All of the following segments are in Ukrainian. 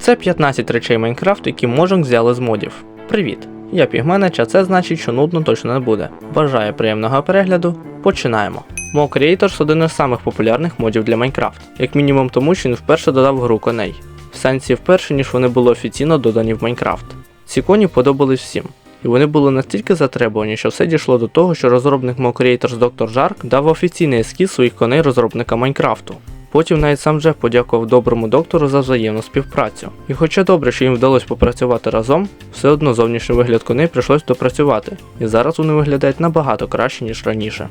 Це 15 речей Майнкрафту, які Mojang взяли з модів. Привіт! Я Пігменич, а це значить, що нудно точно не буде. Бажаю приємного перегляду. Починаємо. Mo Creators один із самих популярних модів для Майнкрафт, як мінімум тому, що він вперше додав гру коней. В сенсі вперше, ніж вони були офіційно додані в Майнкрафт. Ці коні подобались всім. І вони були настільки затребувані, що все дійшло до того, що розробник Mo Creators Dr. Jark дав офіційний ескіз своїх коней розробника Майнкрафту. Потім навіть сам Джеф подякував доброму доктору за взаємну співпрацю. І хоча добре, що їм вдалося попрацювати разом, все одно зовнішній вигляд коней прийшлось допрацювати, і зараз вони виглядають набагато краще, ніж раніше.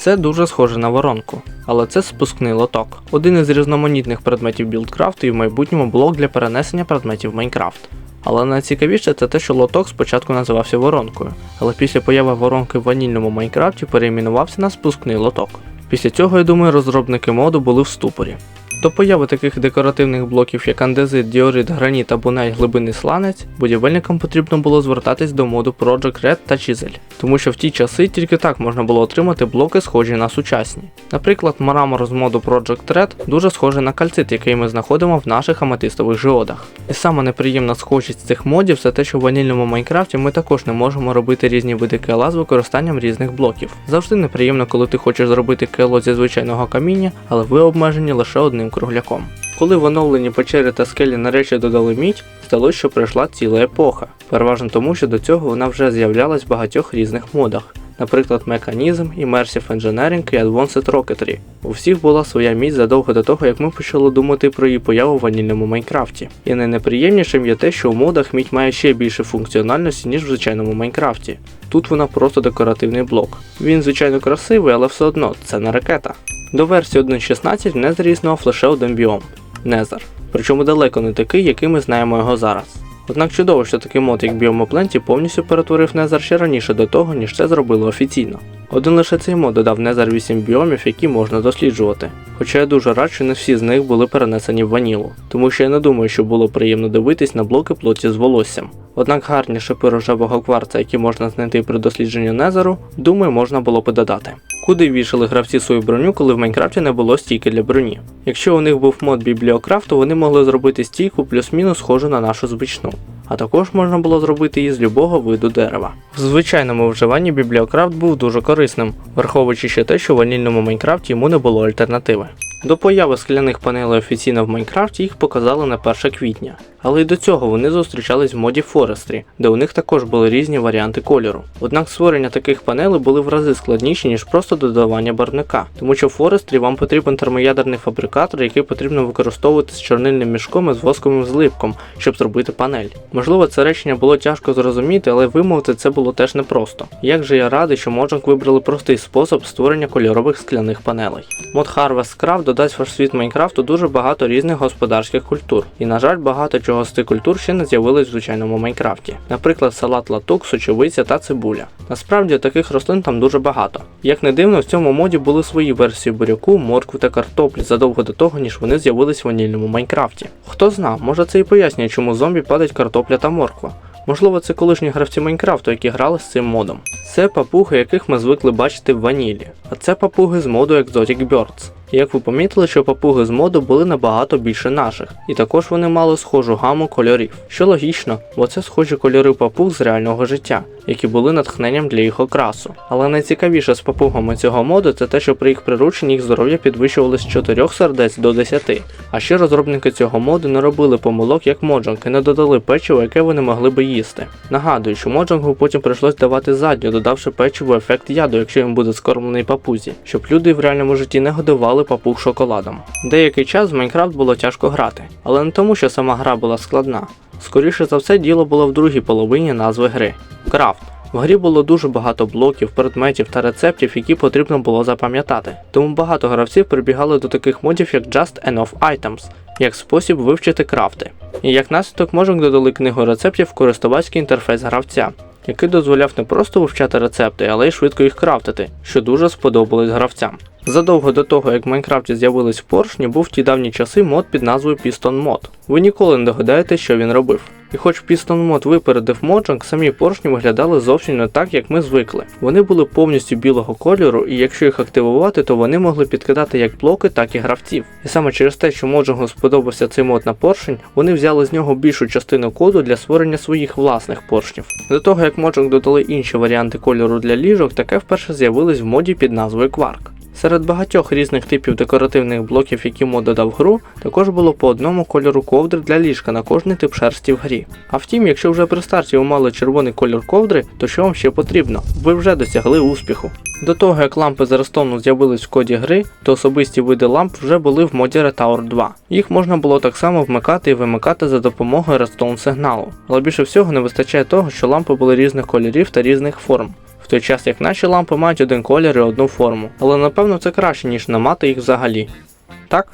Це дуже схоже на воронку, але це спускний лоток. Один із різноманітних предметів білдкрафту і в майбутньому блок для перенесення предметів Майнкрафт. Але найцікавіше це те, що лоток спочатку називався воронкою, але після появи воронки в ванільному Майнкрафті перейменувався на спускний лоток. Після цього, я думаю, розробники моду були в ступорі. До появи таких декоративних блоків, як андезит, діорит, граніт або навіть глибинний сланець, будівельникам потрібно було звертатись до моду Project Red та Chisel, тому що в ті часи тільки так можна було отримати блоки, схожі на сучасні. Наприклад, мрамор з моду Project Red дуже схожий на кальцит, який ми знаходимо в наших аметистових жіодах. І саме неприємна схожість цих модів це те, що в ванільному Майнкрафті ми також не можемо робити різні види кела з використанням різних блоків. Завжди неприємно, коли ти хочеш зробити кело зі звичайного каміння, але ви обмежені лише одним кругляком. Коли в оновленні печери та скелі нарешті додали мідь, здалося, що пройшла ціла епоха, переважно тому, що до цього вона вже з'являлась в багатьох різних модах. Наприклад, Механізм, Immersive Engineering і Advanced Rocketry. У всіх була своя мідь задовго до того, як ми почали думати про її появу в ванільному Майнкрафті. І найнеприємнішим є те, що у модах мідь має ще більше функціональності, ніж в звичайному Майнкрафті. Тут вона просто декоративний блок. Він, звичайно, красивий, але все одно це не ракета. До версії 1.16 в Незері існував лише один біом Незер. Причому далеко не такий, який ми знаємо його зараз. Однак чудово, що такий мод, як Біомопленті, повністю перетворив Незер ще раніше до того, ніж це зробили офіційно. Один лише цей мод додав Незер 8 біомів, які можна досліджувати. Хоча я дуже рад, що не всі з них були перенесені в ванілу, тому що я не думаю, що було приємно дивитись на блоки плоті з волоссям. Однак гарні шипи рожевого кварца, які можна знайти при дослідженні Незеру, думаю, можна було би додати. Куди вішали гравці свою броню, коли в Майнкрафті не було стійки для броні. Якщо у них був мод бібліокрафту, вони могли зробити стійку плюс-мінус схожу на нашу звичну. А також можна було зробити її з любого виду дерева. В звичайному вживанні бібліокрафт був дуже корисним, враховуючи ще те, що в ванільному Майнкрафті йому не було альтернативи. До появи скляних панелей офіційно в Майнкрафті їх показали на 1 квітня, але й до цього вони зустрічались в моді Forestry, де у них також були різні варіанти кольору. Однак створення таких панелей були в рази складніші, ніж просто додавання барвника, тому що в Forestry вам потрібен термоядерний фабрикатор, який потрібно використовувати з чорнильним мішком і з восковим злипком, щоб зробити панель. Можливо, це речення було тяжко зрозуміти, але вимовити це було теж непросто. Як же я радий, що Mojang вибрали простий спосіб створення кольорових скляних панелей. Мод Harvest Craft додасть ваш світ Майнкрафту дуже багато різних господарських культур, і на жаль, багато чого з цих культур ще не з'явилось в звичайному Майнкрафті. Наприклад, салат латук, сочевиця та цибуля. Насправді таких рослин там дуже багато. Як не дивно, в цьому моді були свої версії буряку, моркви та картоплі задовго до того, ніж вони з'явились в ванільному Майнкрафті. Хто знав, може це і пояснює, чому зомбі падають картопля та морква. Можливо, це колишні гравці Майнкрафту, які грали з цим модом. Це папуги, яких ми звикли бачити в ванілі, а це папуги з моду Exotic Birds. Як ви помітили, що папуги з моду були набагато більше наших, і також вони мали схожу гаму кольорів, що логічно, бо це схожі кольори папуг з реального життя, які були натхненням для їх окрасу. Але найцікавіше з папугами цього моду це те, що при їх прирученні їх здоров'я підвищувалось з 4 сердець до 10. А ще розробники цього моду не робили помилок як Mojang і не додали печиво, яке вони могли би їсти. Нагадую, що Моджангу потім прийшлось давати задню, додавши печиво ефект яду, якщо він буде скормлений папузі, щоб люди в реальному житті не годували папуг шоколадом. Деякий час в Майнкрафт було тяжко грати, але не тому, що сама гра була складна. Скоріше за все, діло було в другій половині назви гри крафт. В грі було дуже багато блоків, предметів та рецептів, які потрібно було запам'ятати. Тому багато гравців прибігали до таких модів, як Just Enough Items, як спосіб вивчити крафти. І як наслідок Mojang додали книгу рецептів в користувацький інтерфейс гравця, який дозволяв не просто вивчати рецепти, але й швидко їх крафтити, що дуже сподобалось гравцям. Задовго до того, як в Майнкрафті з'явились поршні, був в ті давні часи мод під назвою Piston Mod. Ви ніколи не догадаєтесь, що він робив. І хоч Piston Mod випередив Mojang, самі поршні виглядали зовсім не так, як ми звикли. Вони були повністю білого кольору, і якщо їх активувати, то вони могли підкидати як блоки, так і гравців. І саме через те, що Mojang сподобався цей мод на поршень, вони взяли з нього більшу частину коду для створення своїх власних поршнів. До того як Mojang додали інші варіанти кольору для ліжок, таке вперше з'явилось в моді під назвою Quark. Серед багатьох різних типів декоративних блоків, які мод додав в гру, також було по одному кольору ковдри для ліжка на кожний тип шерсті в грі. А втім, якщо вже при старті ви мали червоний кольор ковдри, то що вам ще потрібно? Ви вже досягли успіху. До того як лампи з Redstone з'явились в коді гри, то особисті види ламп вже були в моді Retower 2. Їх можна було так само вмикати і вимикати за допомогою Redstone сигналу. Але більше всього не вистачає того, що лампи були різних кольорів та різних форм. Той час як наші лампи мають один колір і одну форму, але напевно це краще, ніж не мати їх взагалі. Так?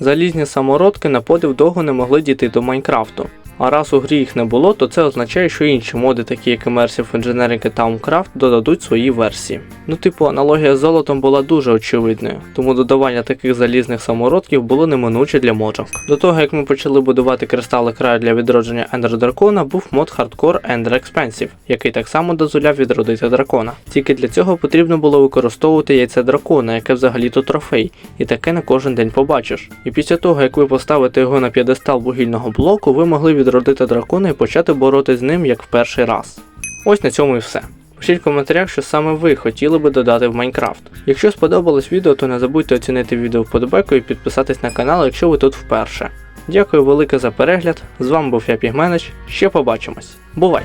Залізні самородки на подив довго не могли дійти до Майнкрафту. А раз у грі їх не було, то це означає, що інші моди, такі як Immersive Engineering і Towncraft, додадуть свої версії. Ну, типу, аналогія з золотом була дуже очевидною, тому додавання таких залізних самородків було неминуче для Mojang. До того як ми почали будувати кристали краю для відродження Ender Дракона, був мод Hardcore Ender Expensive, який так само дозволяв відродити дракона. Тільки для цього потрібно було використовувати яйце дракона, яке взагалі-то трофей, і таке не кожен день побачиш. І після того, як ви поставите його на п'єдестал вугільного блоку, ви могли відродити дракона і почати боротися з ним як в перший раз. Ось на цьому і все. Пишіть в коментарях, що саме ви хотіли би додати в Майнкрафт. Якщо сподобалось відео, то не забудьте оцінити відео вподобайкою і підписатись на канал, якщо ви тут вперше. Дякую велике за перегляд. З вами був я Пігменич. Ще побачимось. Бувай!